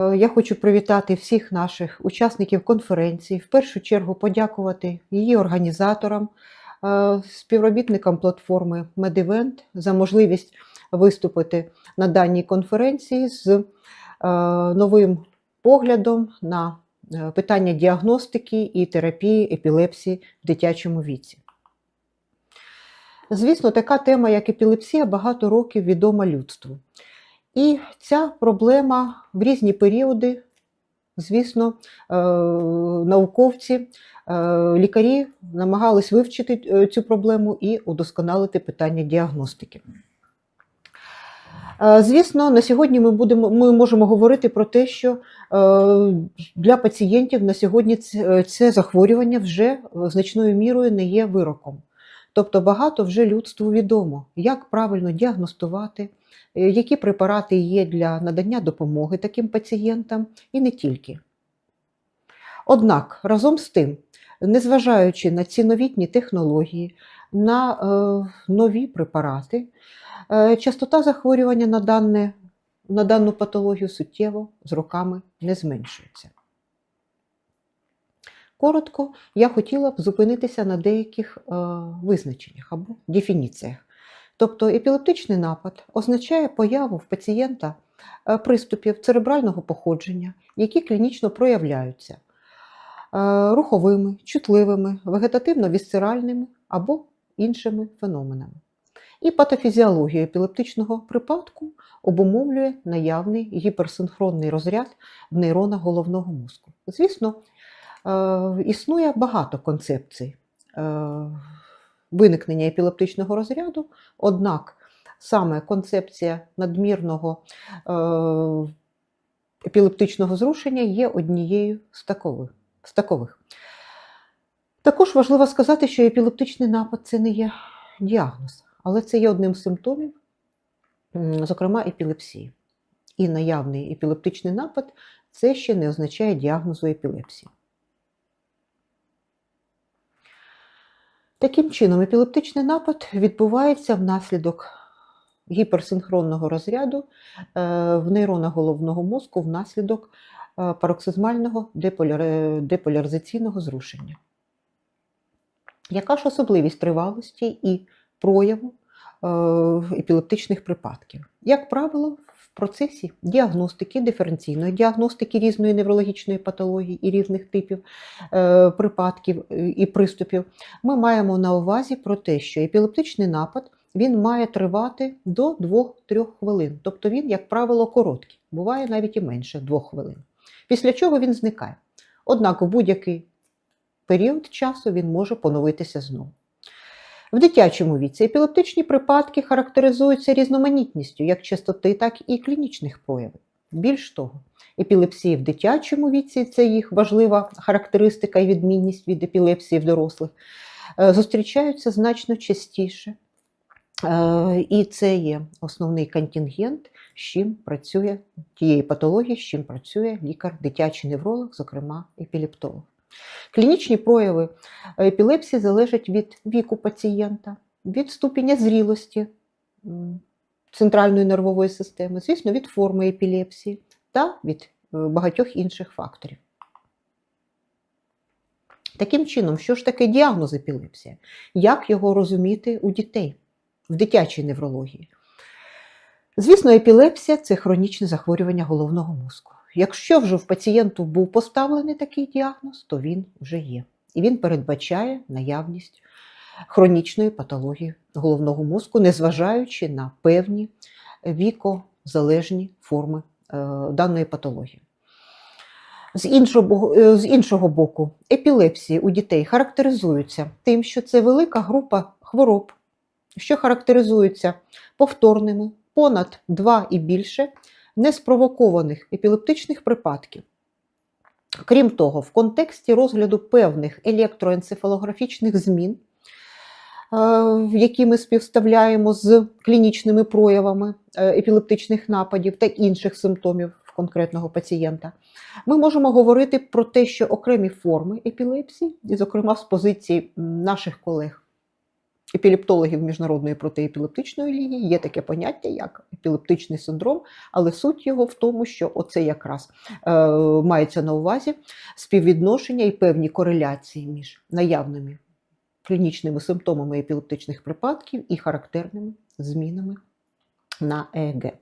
Е, Я хочу привітати всіх наших учасників конференції. В першу чергу подякувати її організаторам, е, співробітникам платформи MedEvent за можливість виступити на даній конференції з е, новим поглядом на питання діагностики і терапії епілепсії в дитячому віці. Звісно, така тема, як епілепсія, багато років відома людству. І ця проблема в різні періоди, звісно, е, науковці, е, лікарі намагались вивчити е, цю проблему і удосконалити питання діагностики. Звісно, на сьогодні ми, будемо, ми можемо говорити про те, що для пацієнтів на сьогодні це захворювання вже значною мірою не є вироком. Тобто багато вже людству відомо, як правильно діагностувати, е, які препарати є для надання допомоги таким пацієнтам і не тільки. Однак, разом з тим, незважаючи на ці новітні технології, на е, нові препарати, е, частота захворювання на, дане, на дану патологію суттєво з роками не зменшується. Коротко, я хотіла б зупинитися на деяких е, визначеннях або дефініціях. Тобто епілептичний напад означає появу в пацієнта е, приступів церебрального походження, які клінічно проявляються е, руховими, чутливими, вегетативно-вісцеральними або іншими феноменами. І патофізіологія епілептичного припадку обумовлює наявний гіперсинхронний розряд в нейронах головного мозку. Звісно, існує багато концепцій е, виникнення епілептичного розряду, однак саме концепція надмірного е, епілептичного зрушення є однією з такових. З такових. Також важливо сказати, що епілептичний напад це не є діагноз, але це є одним з симптомів, зокрема епілепсії. І наявний епілептичний напад це ще не означає діагнозу епілепсії. Таким чином, епілептичний напад відбувається внаслідок гіперсинхронного розряду е, в нейронах головного мозку внаслідок е, пароксизмального деполяр- деполяризаційного зрушення. Яка ж особливість тривалості і прояву е, епілептичних припадків? Як правило, в процесі діагностики, диференційної діагностики різної неврологічної патології і різних типів е, припадків е, і приступів, ми маємо на увазі про те, що епілептичний напад він має тривати до 2-3 хвилин. Тобто він, як правило, короткий, буває навіть і менше 2 хвилин. Після чого він зникає. Однак в будь-який період часу він може поновитися знову. В дитячому віці епілептичні припадки характеризуються різноманітністю як частоти, так і клінічних проявів. Більш того, епілепсії в дитячому віці це їх важлива характеристика і відмінність від епілепсії в дорослих, е, зустрічаються значно частіше. Е, І це є основний контингент, з чим працює тієї патології, з чим працює лікар, дитячий невролог, зокрема епілептолог. Клінічні прояви епілепсії залежать від віку пацієнта, від ступеня зрілості центральної нервової системи, звісно, від форми епілепсії та від е, багатьох інших факторів. Таким чином, що ж таке діагноз епілепсія? Як його розуміти у дітей в дитячій неврології? Звісно, епілепсія це хронічне захворювання головного мозку. Якщо вже в пацієнту був поставлений такий діагноз, то він вже є. І він передбачає наявність хронічної патології головного мозку, незважаючи на певні вікозалежні форми е, даної патології. З іншого, е, з іншого боку, епілепсії у дітей характеризуються тим, що це велика група хвороб, що характеризуються повторними, понад 2 і більше неспровокованих епілептичних припадків. Крім того, в контексті розгляду певних електроенцефалографічних змін, е, які ми співставляємо з клінічними проявами е, епілептичних нападів та інших симптомів конкретного пацієнта, ми можемо говорити про те, що окремі форми епілепсії, зокрема, з позиції наших колег епілептологів Міжнародної протиепілептичної ліги є таке поняття, як епілептичний синдром, але суть його в тому, що оце якраз е, мається на увазі співвідношення і певні кореляції між наявними клінічними симптомами епілептичних припадків і характерними змінами на ЕЕГ.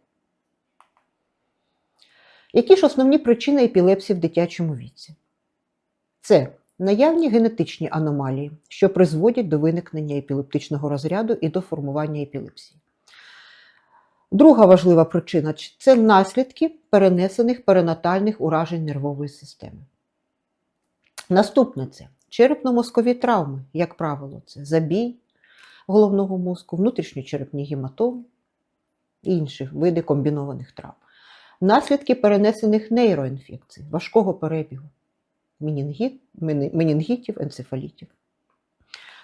Які ж основні причини епілепсії в дитячому віці? Це наявні генетичні аномалії, що призводять до виникнення епілептичного розряду і до формування епілепсії. Друга важлива причина це наслідки перенесених перинатальних уражень нервової системи. Наступне це черепно-мозкові травми, як правило, це забій головного мозку, внутрішньочерепні гематоми і інші види комбінованих травм. Наслідки перенесених нейроінфекцій, важкого перебігу, менінгіт, менінгітів, енцефалітів.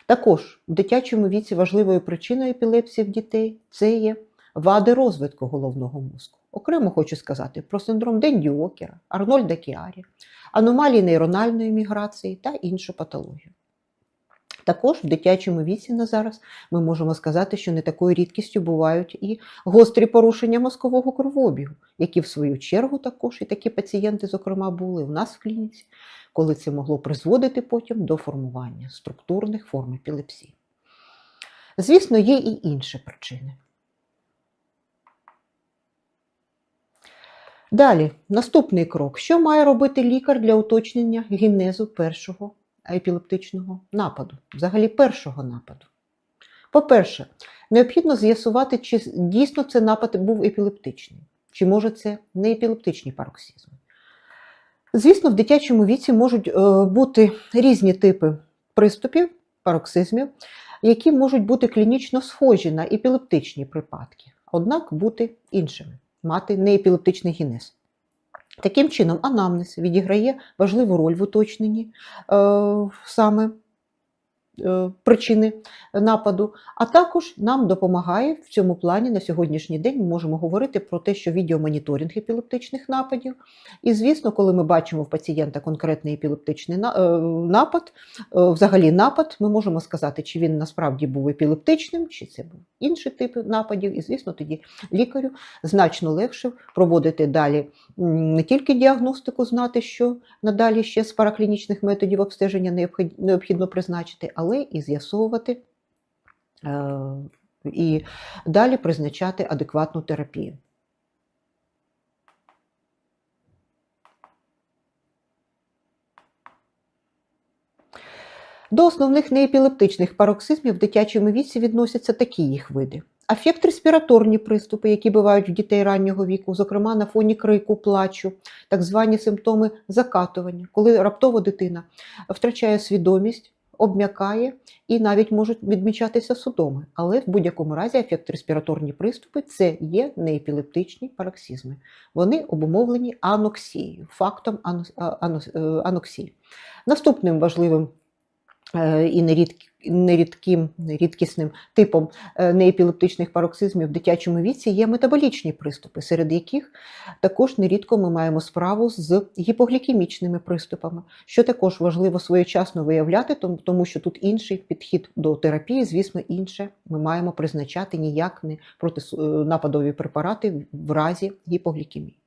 Також в дитячому віці важливою причиною епілепсії в дітей це є вади розвитку головного мозку. Окремо хочу сказати про синдром Дендіокера, Арнольда Кіарі, аномалії нейрональної міграції та іншу патологію. Також в дитячому віці на зараз ми можемо сказати, що не такою рідкістю бувають і гострі порушення мозкового кровообігу, які, в свою чергу, також і такі пацієнти, зокрема, були у нас в клініці, коли це могло призводити потім до формування структурних форм епілепсії. Звісно, є і інші причини. Далі, наступний крок. Що має робити лікар для уточнення генезу першого епілептичного нападу, взагалі першого нападу? По-перше, необхідно з'ясувати, чи дійсно це напад був епілептичний, чи може це не епілептичні пароксизми. Звісно, в дитячому віці можуть е, бути різні типи приступів, пароксизмів, які можуть бути клінічно схожі на епілептичні припадки, однак бути іншими мати неепілептичний генез. Таким чином, анамнез відіграє важливу роль в уточненні е, саме причини нападу, а також нам допомагає в цьому плані на сьогоднішній день ми можемо говорити про те, що відеомоніторинг епілептичних нападів. І, звісно, коли ми бачимо в пацієнта конкретний епілептичний е, напад, е, взагалі напад, ми можемо сказати, чи він насправді був епілептичним, чи це був інший тип нападів. І, звісно, тоді лікарю значно легше проводити далі не тільки діагностику, знати, що надалі ще з параклінічних методів обстеження необхідно призначити, але і з'ясовувати е, і далі призначати адекватну терапію. До основних неепілептичних пароксизмів в дитячому віці відносяться такі їх види. Афект респіраторні приступи, які бувають в дітей раннього віку, зокрема на фоні крику, плачу, так звані симптоми закатування, коли раптово дитина втрачає свідомість, обм'якає і навіть можуть відмічатися судоми. Але в будь-якому разі ефект респіраторні приступи це є неепілептичні параксізми. Вони обумовлені аноксією, фактом аноксії. Наступним важливим Е, і нерідким, рідкісним типом е, неепілептичних пароксизмів в дитячому віці є метаболічні приступи, серед яких також нерідко ми маємо справу з гіпоглікемічними приступами, що також важливо своєчасно виявляти, тому що тут інший підхід до терапії, звісно, інше ми маємо призначати ніяк не протинападові препарати в разі гіпоглікемії.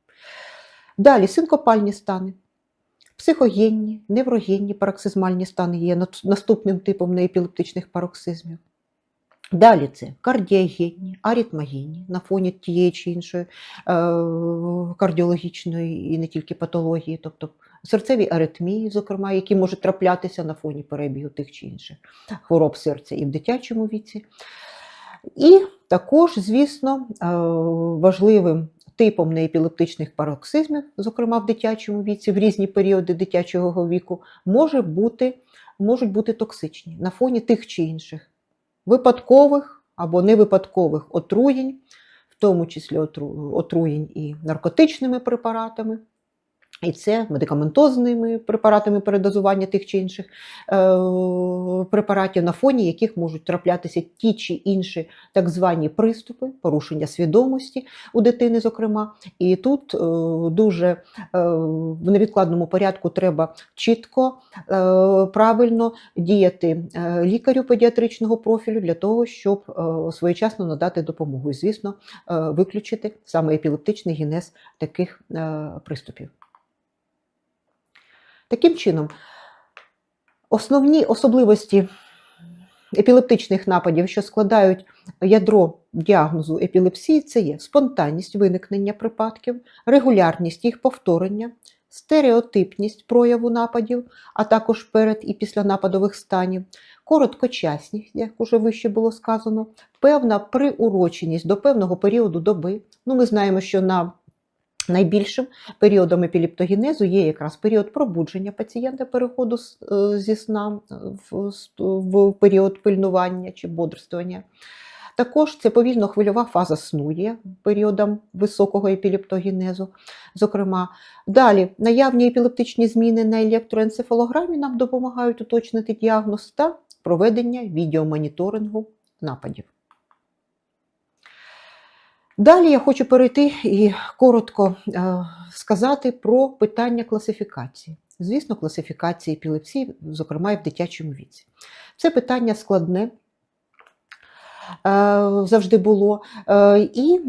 Далі синкопальні стани. Психогенні, неврогенні пароксизмальні стани є наступним типом неепілептичних пароксизмів. Далі це кардіогенні, аритмогенні на фоні тієї чи іншої е, кардіологічної і не тільки патології, тобто серцеві аритмії, зокрема, які можуть траплятися на фоні перебігу тих чи інших хвороб серця і в дитячому віці. І також, звісно, е, важливим типом неепілептичних пароксизмів, зокрема в дитячому віці, в різні періоди дитячого віку, може бути, можуть бути токсичні на фоні тих чи інших випадкових або невипадкових отруєнь, в тому числі отруєнь і наркотичними препаратами. І це медикаментозними препаратами передозування тих чи інших е, препаратів, на фоні яких можуть траплятися ті чи інші так звані приступи, порушення свідомості у дитини, зокрема. І тут е, дуже е, в невідкладному порядку треба чітко, правильно діяти лікарю педіатричного профілю для того, щоб своєчасно надати допомогу. І, звісно, виключити саме епілептичний генез таких приступів. Таким чином, основні особливості епілептичних нападів, що складають ядро діагнозу епілепсії, це є спонтанність виникнення припадків, регулярність їх повторення, стереотипність прояву нападів, а також перед і післянападових станів, короткочасність, як уже вище було сказано, певна приуроченість до певного періоду доби. Ну, ми знаємо, що на Найбільшим періодом епілептогенезу є якраз період пробудження пацієнта переходу е, зі сна в, в період пильнування чи бодрствування. Також це повільно-хвильова фаза сну є періодом високого епілептогенезу. Зокрема, далі наявні епілептичні зміни на електроенцефалограмі нам допомагають уточнити діагноз та проведення відеомоніторингу нападів. Далі я хочу перейти і коротко е, сказати про питання класифікації. Звісно, класифікації епілепсії, зокрема і в дитячому віці. Це питання складне. е, Завжди було. Е, І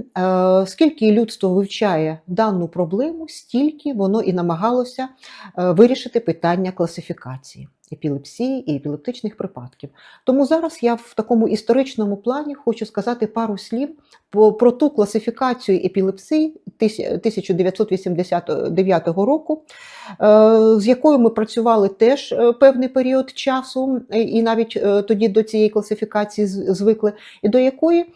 скільки людство вивчає дану проблему, стільки воно і намагалося вирішити питання класифікації епілепсії і епілептичних припадків. Тому зараз я в такому історичному плані хочу сказати пару слів про ту класифікацію епілепсії 1989 року, е, з якою ми працювали теж е, певний період часу, і навіть е, тоді до цієї класифікації звикли, і до якої,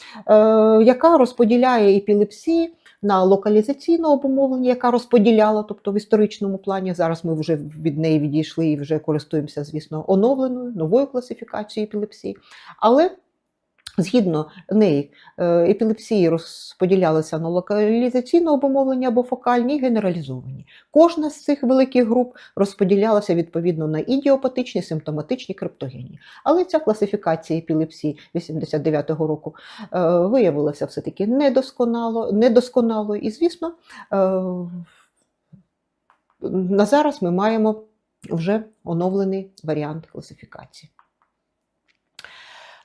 яка розподіляє епілепсії. На локалізаційне обумовлення, яка розподіляла, тобто в історичному плані. Зараз ми вже від неї відійшли і вже користуємося, звісно, оновленою новою класифікацією епілепсії. Але Згідно неї, е, епілепсії розподілялися на локалізаційне обумовлення або фокальні і генералізовані. Кожна з цих великих груп розподілялася відповідно на ідіопатичні, симптоматичні, криптогенні. Але ця класифікація епілепсії 89-го року е, виявилася все-таки недосконало, недосконалою. І, звісно, е, на зараз ми маємо вже оновлений варіант класифікації.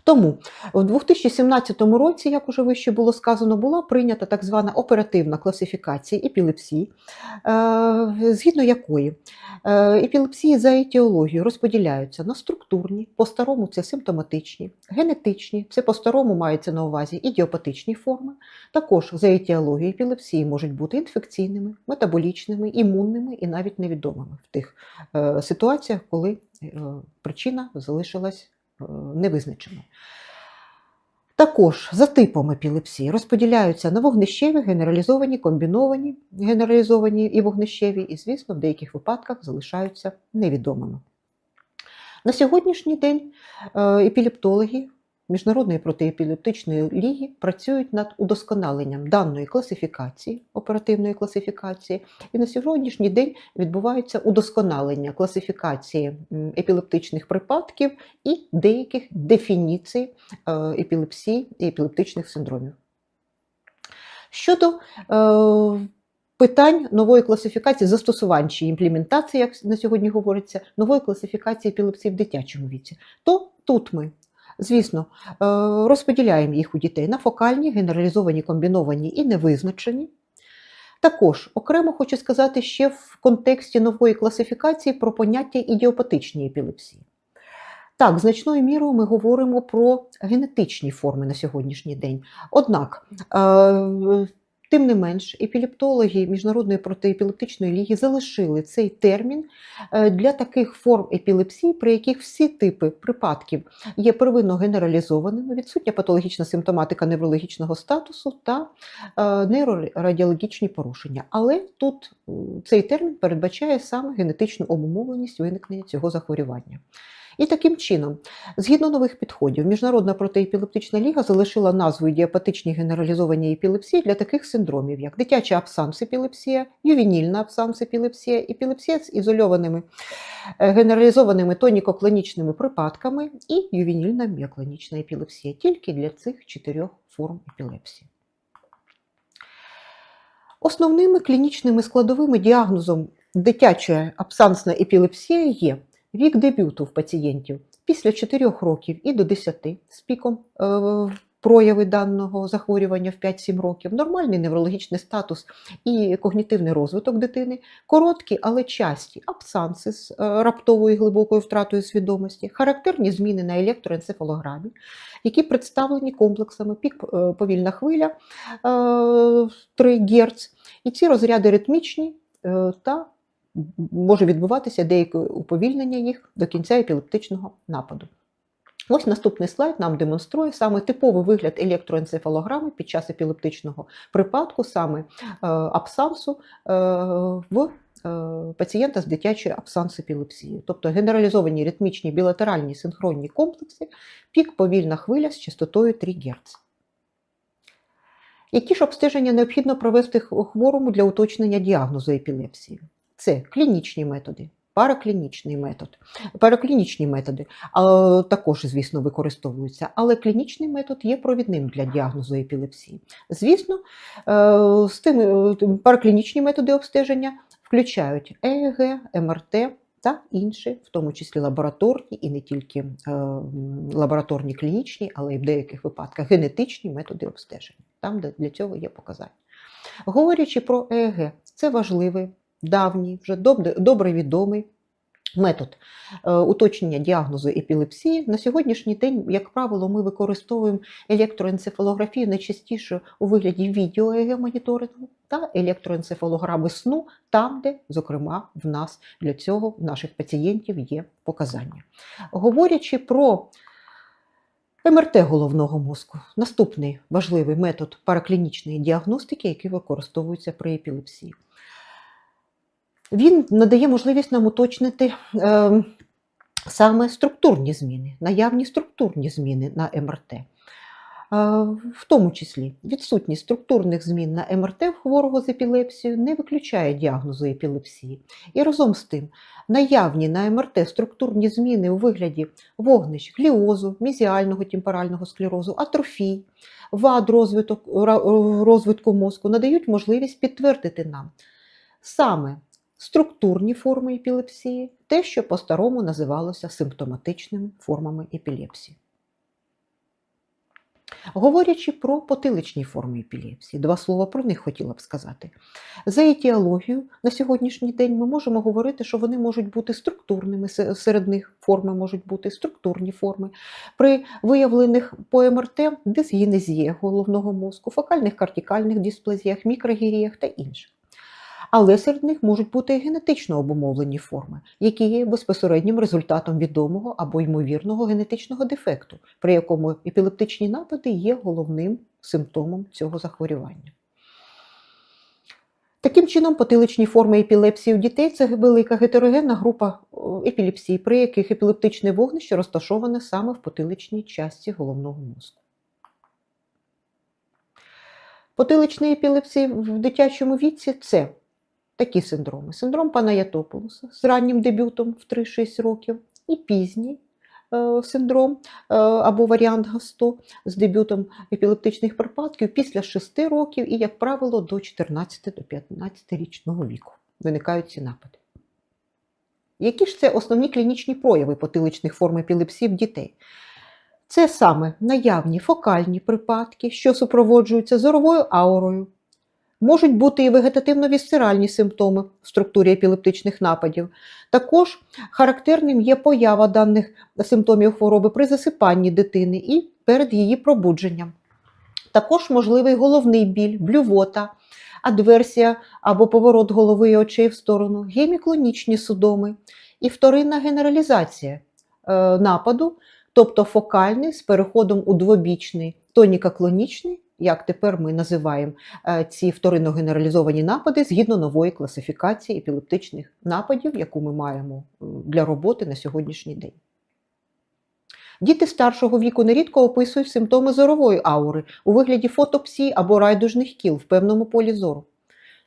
Тому в 2017 році, як уже вище було сказано, була прийнята так звана оперативна класифікація епілепсії, е, згідно якої е, епілепсії за етіологією розподіляються на структурні, по-старому це симптоматичні, генетичні, це по-старому мається на увазі ідіопатичні форми. Також за етіологією епілепсії можуть бути інфекційними, метаболічними, імунними і навіть невідомими в тих е, ситуаціях, коли причина залишилась е, невизначеною. Також за типом епілепсії розподіляються на вогнищеві, генералізовані, комбіновані, генералізовані і вогнищеві, і, звісно, в деяких випадках залишаються невідомими. На сьогоднішній день е, епілептологи Міжнародної протиепілептичної ліги працюють над удосконаленням даної класифікації, оперативної класифікації, і на сьогоднішній день відбувається удосконалення класифікації епілептичних припадків і деяких дефініцій е, епілепсії і епілептичних синдромів. Щодо е, питань нової класифікації, застосувань чи імплементації, як на сьогодні говориться, нової класифікації епілепсії в дитячому віці, то тут ми. Звісно, е, розподіляємо їх у дітей на фокальні, генералізовані, комбіновані і невизначені. Також окремо хочу сказати ще в контексті нової класифікації про поняття ідіопатичної епілепсії. Так, значною мірою ми говоримо про генетичні форми на сьогоднішній день. Однак, е, тим не менш, епілептологи Міжнародної протиепілептичної ліги залишили цей термін е, для таких форм епілепсії, при яких всі типи припадків є первинно генералізованими, відсутня патологічна симптоматика неврологічного статусу та е, нейрорадіологічні порушення. Але тут цей термін передбачає саме генетичну обумовленість виникнення цього захворювання. І таким чином, згідно нових підходів, Міжнародна протиепілептична ліга залишила назву ідіопатичні генералізовані епілепсії для таких синдромів, як дитяча абсанс-епілепсія, ювенільна абсанс-епілепсія, епілепсія з ізольованими е, генералізованими тоніко-клонічними припадками і ювенільна міоклонічна епілепсія тільки для цих чотирьох форм епілепсії. Основними клінічними складовими діагнозом дитячої абсансної епілепсії є вік дебюту в пацієнтів після 4 років і до 10 з піком е, прояви даного захворювання в 5-7 років, нормальний неврологічний статус і когнітивний розвиток дитини, короткі, але часті абсанси з е, раптовою глибокою втратою свідомості, характерні зміни на електроенцефалограмі, які представлені комплексами пік е, повільна хвиля е, 3 Гц, і ці розряди ритмічні та може відбуватися деяке уповільнення їх до кінця епілептичного нападу. Ось наступний слайд нам демонструє саме типовий вигляд електроенцефалограми під час епілептичного припадку, саме е, абсансу е, в е, пацієнта з дитячою абсанс-епілепсією, тобто генералізовані ритмічні білатеральні синхронні комплекси, пік повільна хвиля з частотою 3 Гц. Які ж обстеження необхідно провести хворому для уточнення діагнозу епілепсії? Це клінічні методи, параклінічний метод, параклінічні методи а, також, звісно, використовуються, але клінічний метод є провідним для діагнозу епілепсії. Звісно, е, з тими е, параклінічні методи обстеження включають ЕЕГ, МРТ та інші, в тому числі лабораторні і не тільки е, лабораторні клінічні, але й в деяких випадках генетичні методи обстеження. Там, де для цього є показання. Говорячи про ЕЕГ, це важливий давній, вже добре, відомий метод е, уточнення діагнозу епілепсії. На сьогоднішній день, як правило, ми використовуємо електроенцефалографію найчастіше у вигляді відео-моніторингу та електроенцефалограми сну, там, де, зокрема, в нас для цього в наших пацієнтів є показання. Говорячи про МРТ головного мозку наступний важливий метод параклінічної діагностики, який використовується при епілепсії. Він надає можливість нам уточнити е, саме структурні зміни, наявні структурні зміни на МРТ. Е, в тому числі відсутність структурних змін на МРТ в хворого з епілепсією не виключає діагнозу епілепсії. І разом з тим, наявні на МРТ структурні зміни у вигляді вогнищ, гліозу, мізіального темпорального склерозу, атрофій, вад розвиток, розвитку мозку надають можливість підтвердити нам саме структурні форми епілепсії, те, що по-старому називалося симптоматичними формами епілепсії. Говорячи про потиличні форми епілепсії, два слова про них хотіла б сказати. За етіологією на сьогоднішній день ми можемо говорити, що вони можуть бути структурними, серед них форми можуть бути структурні форми. При виявлених по МРТ дисгінезіях головного мозку, фокальних кортикальних дисплазіях, мікрогіріях та інших. Але серед них можуть бути генетично обумовлені форми, які є безпосереднім результатом відомого або ймовірного генетичного дефекту, при якому епілептичні напади є головним симптомом цього захворювання. Таким чином, потиличні форми епілепсії у дітей це велика гетерогенна група епілепсій, при яких епілептичне вогнище розташоване саме в потиличній часті головного мозку. Потиличні епілепсії в дитячому віці це такі синдроми: синдром Панаятополуса з раннім дебютом в 3-6 років, і пізній е, синдром е, або варіант ГАСТО з дебютом епілептичних припадків після 6 років і, як правило, до 14-15 річного віку виникають ці напади. Які ж це основні клінічні прояви потиличних форм епілепсії в дітей? Це саме наявні фокальні припадки, що супроводжуються зоровою аурою, Можуть бути і вегетативно-вісцеральні симптоми в структурі епілептичних нападів. Також характерним є поява даних симптомів хвороби при засипанні дитини і перед її пробудженням. Також можливий головний біль, блювота, адверсія або поворот голови і очей в сторону, геміклонічні судоми і вторинна генералізація е, нападу, тобто фокальний з переходом у двобічний тоніка-клонічний як тепер ми називаємо е, ці вторинно генералізовані напади згідно нової класифікації епілептичних нападів, яку ми маємо для роботи на сьогоднішній день. Діти старшого віку нерідко описують симптоми зорової аури у вигляді фотопсії або райдужних кіл в певному полі зору,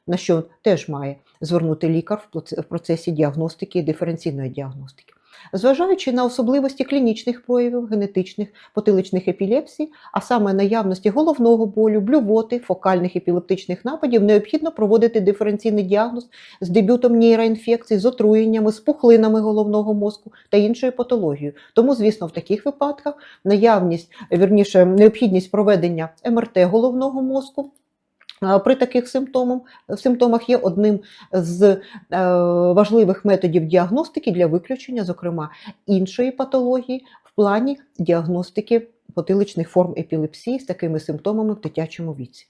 на що теж має звернути лікар в процесі діагностики і диференційної діагностики. Зважаючи на особливості клінічних проявів генетичних потиличних епілепсій, а саме наявності головного болю, блювоти, фокальних епілептичних нападів, необхідно проводити диференційний діагноз з дебютом нейроінфекцій, з отруєннями, з пухлинами головного мозку та іншою патологією. Тому, звісно, в таких випадках наявність, вірніше, необхідність проведення МРТ головного мозку. Е, При таких симптомах, симптомах є одним з е, важливих методів діагностики для виключення, зокрема, іншої патології в плані діагностики потиличних форм епілепсії з такими симптомами в дитячому віці.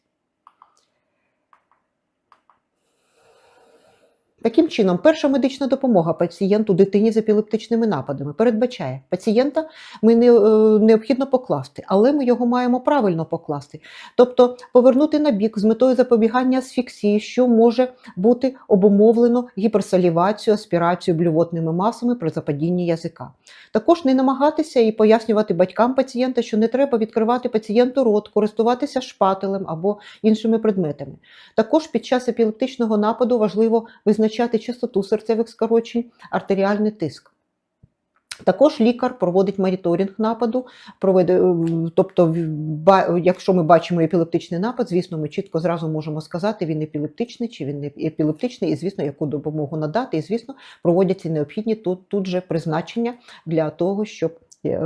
Таким чином, перша медична допомога пацієнту дитині з епілептичними нападами передбачає пацієнта ми не, е, необхідно покласти, але ми його маємо правильно покласти. Тобто повернути на бік з метою запобігання асфіксії, що може бути обумовлено гіперсалівацією, аспірацією блювотними масами при западінні язика. Також не намагатися і пояснювати батькам пацієнта, що не треба відкривати пацієнту рот, користуватися шпателем або іншими предметами. Також під час епілептичного нападу важливо визначати частоту серцевих скорочень, артеріальний тиск. Також лікар проводить моніторинг нападу, проведе, е, тобто, якщо ми бачимо епілептичний напад, звісно, ми чітко зразу можемо сказати, він епілептичний чи він не епілептичний, і звісно, яку допомогу надати, і звісно, проводяться необхідні тут, тут же призначення для того, щоб е,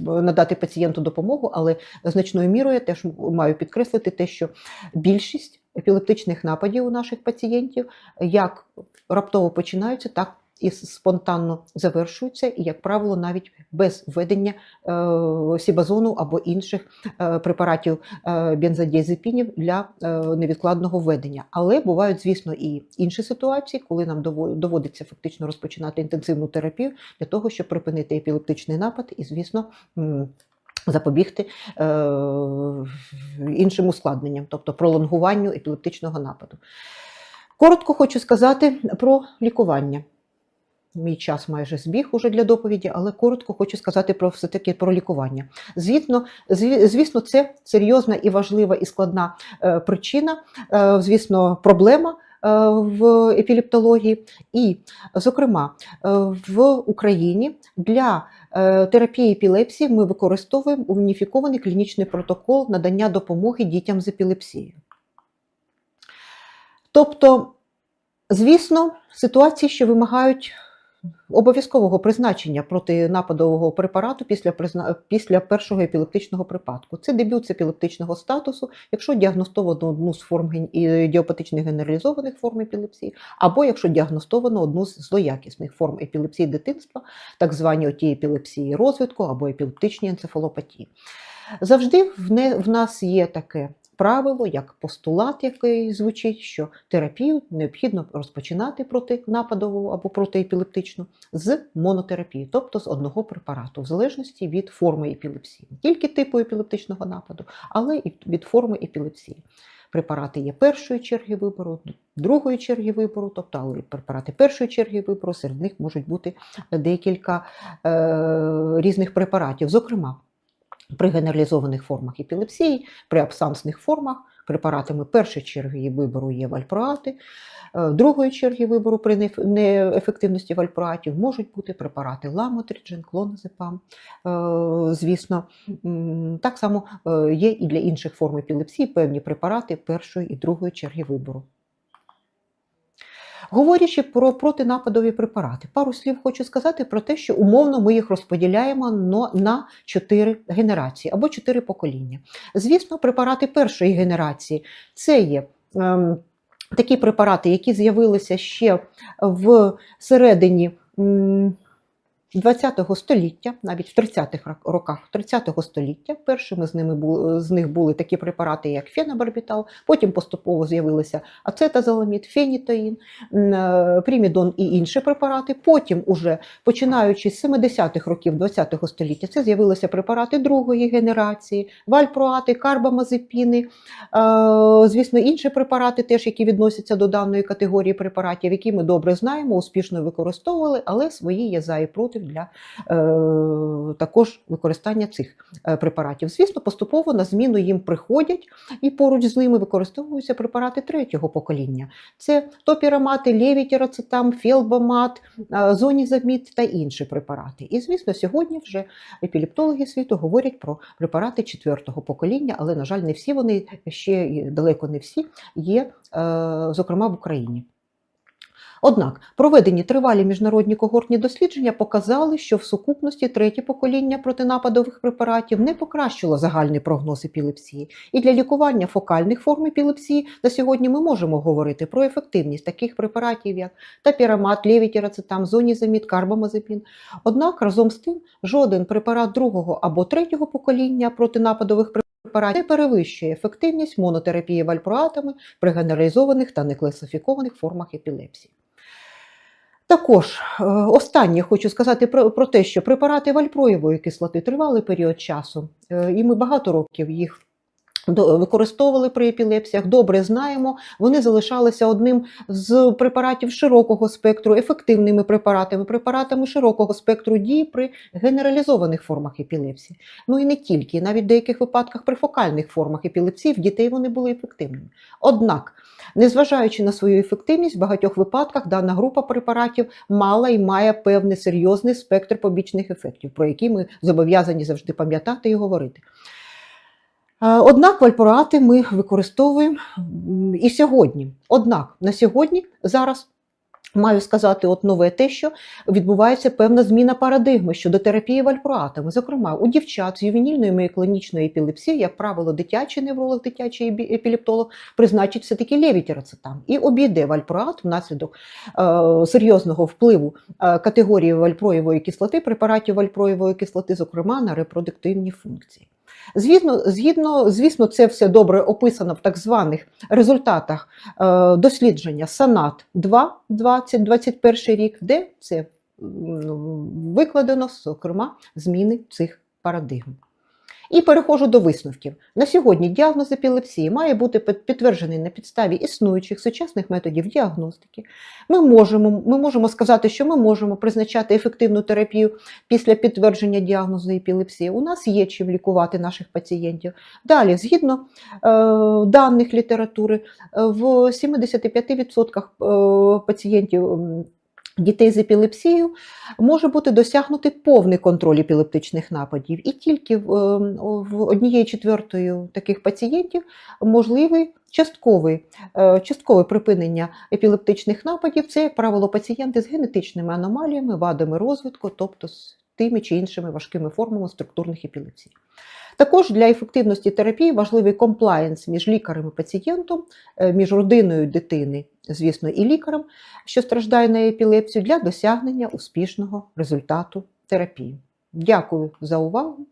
надати пацієнту допомогу, але значною мірою я теж маю підкреслити те, що більшість епілептичних нападів у наших пацієнтів як раптово починаються, так і спонтанно завершуються, і, як правило, навіть без введення е, сібазону або інших е, препаратів е, бензодіазепінів для невідкладного введення. Але бувають, звісно, і інші ситуації, коли нам доводиться фактично розпочинати інтенсивну терапію для того, щоб припинити епілептичний напад і, звісно, запобігти е, іншим ускладненням, тобто пролонгуванню епілептичного нападу. Коротко хочу сказати про лікування. Мій час майже збіг уже для доповіді, але коротко хочу сказати про все-таки про лікування. Звісно, звісно, це серйозна і важлива і складна е, причина, е, звісно, проблема в епілептології. І, зокрема, е, в Україні для е, терапії епілепсії ми використовуємо уніфікований клінічний протокол надання допомоги дітям з епілепсією. Тобто, звісно, ситуації, що вимагають обов'язкового призначення протинападового препарату після, після першого епілептичного припадку. Це дебют з епілептичного статусу, якщо діагностовано одну з форм ген- ідіопатичних генералізованих форм епілепсії, або якщо діагностовано одну з злоякісних форм епілепсії дитинства, так звані оті епілепсії розвитку або епілептичні енцефалопатії. Завжди в, не... в нас є таке правило, як постулат, який звучить, що терапію необхідно розпочинати протинападову або протиепілептичну з монотерапії, тобто з одного препарату, в залежності від форми епілепсії, не тільки типу епілептичного нападу, але і від форми епілепсії. Препарати є першої черги вибору, другої черги вибору, тобто але препарати першої черги вибору, серед них можуть бути декілька е, різних препаратів. Зокрема, при генералізованих формах епілепсії, при абсансних формах препаратами першої черги вибору є вальпроати, е, другої черги вибору при неефективності вальпроатів можуть бути препарати ламотріджин, клоназепам. Е, Звісно, так само е, є і для інших форм епілепсії певні препарати першої і другої черги вибору. Говорячи про протинападові препарати, пару слів хочу сказати про те, що умовно ми їх розподіляємо на чотири генерації або чотири покоління. Звісно, препарати першої генерації це є. ем, Такі препарати, які з'явилися ще в середині ХХ століття, навіть в 30-х роках 30-го століття, першими з, ними були, з них були такі препарати, як фенобарбітал, потім поступово з'явилися ацетазоламід, фенітоїн, е, примідон і інші препарати. Потім, уже починаючи з 70-х років ХХ століття, це з'явилися препарати другої генерації, вальпроати, карбамазепіни, е, звісно, інші препарати, теж які відносяться до даної категорії препаратів, які ми добре знаємо, успішно використовували, але свої є за і проти підходів для е, також використання цих е, препаратів. Звісно, поступово на зміну їм приходять і поруч з ними використовуються препарати третього покоління. Це топірамати, левітірацетам, фелбамат, е, зонізамід та інші препарати. І, звісно, сьогодні вже епілептологи світу говорять про препарати четвертого покоління, але, на жаль, не всі вони ще далеко не всі є, зокрема в Україні. Однак проведені тривалі міжнародні когортні дослідження показали, що в сукупності третє покоління протинападових препаратів не покращило загальний прогноз епілепсії. І для лікування фокальних форм епілепсії на сьогодні ми можемо говорити про ефективність таких препаратів, як тапірамат, левітірацетам, зонізамід, карбамазепін. Однак разом з тим жоден препарат другого або третього покоління протинападових препаратів не перевищує ефективність монотерапії вальпроатами при генералізованих та некласифікованих формах епілепсії. Також е, останнє хочу сказати про, про те, що препарати вальпроєвої кислоти тривалий період часу, е, і ми багато років їх використовували при епілепсіях, добре знаємо. Вони залишалися одним з препаратів широкого спектру, ефективними препаратами, препаратами широкого спектру дії при генералізованих формах епілепсії. Ну і не тільки, навіть в деяких випадках при фокальних формах епілепсії в дітей вони були ефективними. Однак, незважаючи на свою ефективність, в багатьох випадках дана група препаратів мала і має певний серйозний спектр побічних ефектів, про які ми зобов'язані завжди пам'ятати і говорити. Е, Однак вальпорати ми використовуємо і сьогодні. Однак на сьогодні зараз маю сказати от нове те, що відбувається певна зміна парадигми щодо терапії вальпроатами. Зокрема, у дівчат з ювенільною міоклонічною епілепсією, як правило, дитячий невролог, дитячий епілептолог призначить все-таки левітірацетам і обійде вальпроат внаслідок е, серйозного впливу е, категорії вальпроєвої кислоти, препаратів вальпроєвої кислоти, зокрема на репродуктивні функції. Звісно, згідно, звісно, це все добре описано в так званих результатах е, дослідження Санат 2 2021 рік, де це викладено, зокрема, зміни цих парадигм. І переходжу до висновків. На сьогодні діагноз епілепсії має бути підтверджений на підставі існуючих сучасних методів діагностики. Ми можемо, ми можемо сказати, що ми можемо призначати ефективну терапію після підтвердження діагнозу епілепсії. У нас є чим лікувати наших пацієнтів. Далі, згідно е, даних літератури, в 75% е, пацієнтів. Дітей з епілепсією може бути досягнутий повний контроль епілептичних нападів, і тільки в, е, в однієї четвертої таких пацієнтів можливий частковий, е, часткове припинення епілептичних нападів. Це, як правило, пацієнти з генетичними аномаліями, вадами розвитку, тобто з тими чи іншими важкими формами структурних епілепсій. Також для ефективності терапії важливий комплаєнс між лікарем і пацієнтом, е, між родиною дитини, звісно, і лікарем, що страждає на епілепсію, для досягнення успішного результату терапії. Дякую за увагу.